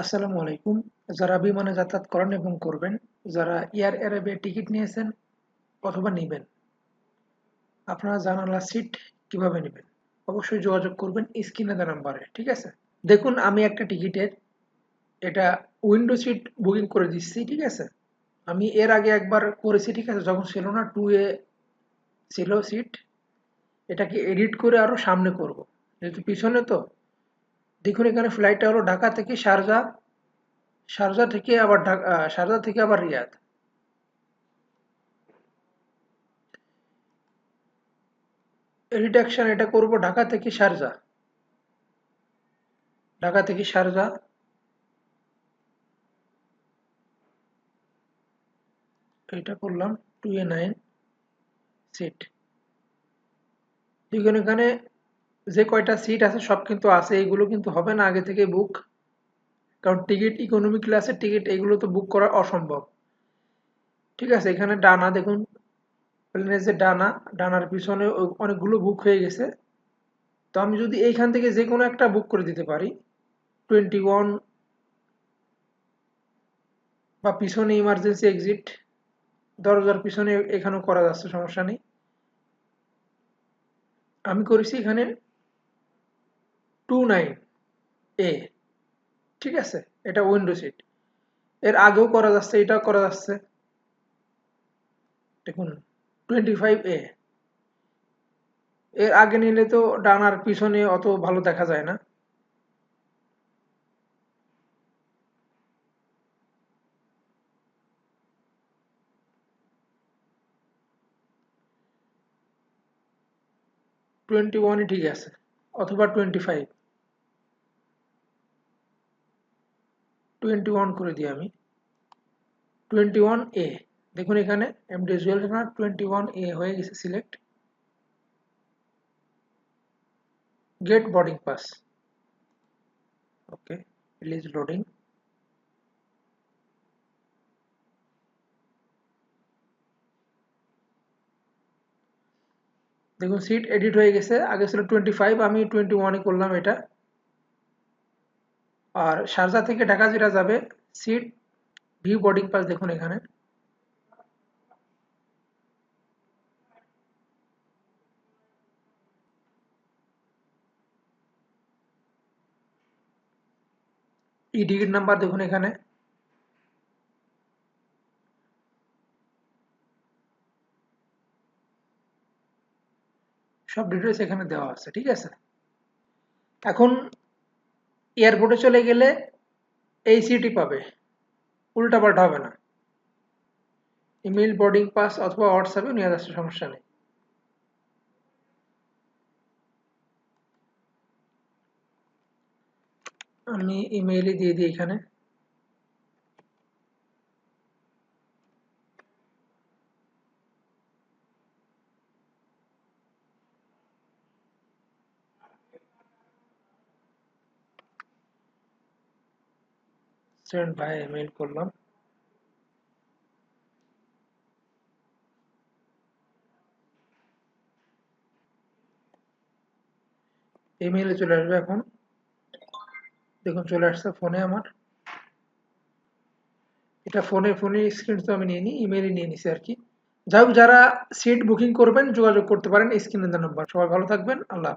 আসসালামু আলাইকুম। যারা বিমানে যাতায়াত করেন এবং করবেন, যারা এয়ার অ্যারাবিয়া টিকিট নিয়েছেন অথবা নেবেন, আপনারা জানালা সিট কীভাবে নেবেন? অবশ্যই যোগাযোগ করবেন স্ক্রিনে দেওয়া নাম্বারে, ঠিক আছে? দেখুন, আমি একটা টিকিটের এটা উইন্ডো সিট বুকিং করে দিচ্ছি, ঠিক আছে? আমি এর আগে একবার করেছি, ঠিক আছে? যখন ছিল না টু এ ছিল সিট এটাকে এডিট করে আরও সামনে করব। যেহেতু পিছনে তো দেখুন এখানে ফ্লাইটটা হলো ঢাকা থেকে শারজা শারজা থেকে আবার ঢাকা শারজা থেকে আবার রিয়াদ। রিডাকশন এটা করব ঢাকা থেকে শারজা ঢাকা থেকে শারজা এটা করলাম টু এ নাইন সিট দেখুন এখানে যে কয়টা সিট আছে সব কিন্তু আছে, এগুলো কিন্তু হবে না আগে থেকে বুক কারণ টিকিট ইকোনমি ক্লাসের টিকিট এগুলো তো বুক করা অসম্ভব। ঠিক আছে, এখানে ডানা দেখুন। প্লেনের যে ডানা, ডানার পিছনে অনেকগুলো বুক হয়ে গেছে। তো আমি যদি এইখান থেকে যে কোনো একটা বুক করে দিতে পারি। টোয়েন্টি ওয়ান বা পিছনে ইমার্জেন্সি এক্সিট দরজার পিছনে এখানেও করা যাচ্ছে, সমস্যা নেই। আমি করেছি এখানে টু নাইন এ ঠিক আছে? এটা উইন্ডো সিট এর আগেও করা যাচ্ছে, এটাও করা যাচ্ছে। দেখুন টোয়েন্টি ফাইভ এ এর আগে নিলে তো ডানার পিছনে অত ভালো দেখা যায় না। টোয়েন্টি ওয়ানই ঠিক আছে, অথবা টোয়েন্টি ফাইভ টোয়েন্টি ওয়ান করে দিই আমি। টোয়েন্টি ওয়ান এ, দেখুন এখানে MD Jewel twenty one A হয়ে গেছে select gate boarding pass okay please loading দেখুন সিট এডিট হয়ে গেছে, আগে ছিল টোয়েন্টি ফাইভ আমি টোয়েন্টি ওয়ানে করলাম এটা। আর শারজা থেকে ঢাকা যেটা যাবে সিট, ভিউ বোর্ডিং পাস দেখুন এখানে। ই টিকিট নাম্বার দেখুন এখানে। সব ডিটেলস এখানে দেওয়া আছে, ঠিক আছে? এখন এয়ারপোর্টে চলে গেলে এই সিটি পাবে। উল্টাপাল্টা হবে না। ইমেল বোর্ডিং, পাস অথবা হোয়াটসঅ্যাপে নিয়ে আসতে সমস্যা নেই। আমি ইমেইলই দিয়ে দিই এখানে। সেন্ড ভাই ইমেল করলাম। ইমেইলে চলে আসবে এখন। দেখুন, চলে আসছে ফোনে আমার। এটা ফোনে ফোনে স্ক্রিন তো আমি নিয়ে নিই ইমেইলে নিয়ে নিছি আর কি। যাই হোক, যারা সিট বুকিং করবেন, যোগাযোগ করতে পারেন স্ক্রিনে নাম্বার সবাই ভালো থাকবেন, আল্লাহ